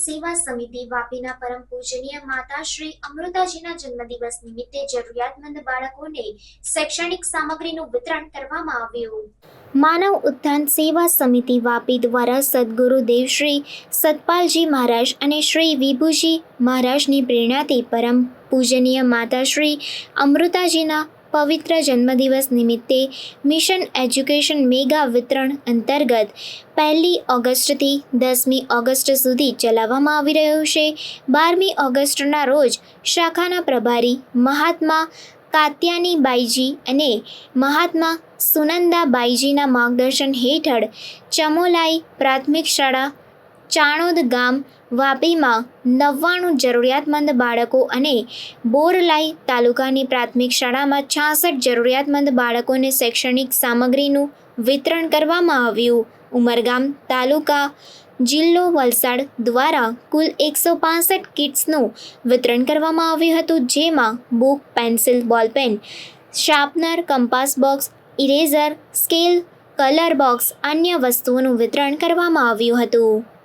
સેવા સમિતિ વાપીના પરમ પૂજનીય માતા શ્રી અમૃતાજીના જન્મદિવસ નિમિત્તે જરૂરિયાતમંદ બાળકોને શૈક્ષણિક સામગ્રીનું વિતરણ કરવામાં આવ્યું. માનવ ઉત્થાન સેવા સમિતિ વાપી દ્વારા સદગુરુ દેવ શ્રી સતપાલજી મહારાજ અને શ્રી વિભુજી મહારાજની પ્રેરણાથી પરમ પૂજનીય માતા શ્રી અમૃતાજીના પવિત્ર જન્મદિવસ નિમિત્તે મિશન એજ્યુકેશન મેગા વિતરણ અંતર્ગત પહેલી ઓગસ્ટથી દસમી ઓગસ્ટ સુધી ચલાવવામાં આવી રહ્યું છે. બારમી ઓગસ્ટના રોજ શાખાના પ્રભારી મહાત્મા કાત્યાની બાઈજી અને મહાત્મા સુનંદાબાઈજીના માર્ગદર્શન હેઠળ ચમોલાઈ પ્રાથમિક શાળા ચાણોદ ગામ વાપીમાં નવ્વાણું જરૂરિયાતમંદ બાળકો અને બોરલાઈ તાલુકાની પ્રાથમિક શાળામાં છાસઠ જરૂરિયાતમંદ બાળકોને શૈક્ષણિક સામગ્રીનું વિતરણ કરવામાં આવ્યું. ઉમરગામ તાલુકા જિલ્લો વલસાડ દ્વારા કુલ એકસો પાસઠ કિટ્સનું વિતરણ કરવામાં આવ્યું હતું, જેમાં book, pencil, ballpen, sharpener, compass box, eraser, scale, colour box, અન્ય વસ્તુઓનું વિતરણ કરવામાં આવ્યું હતું.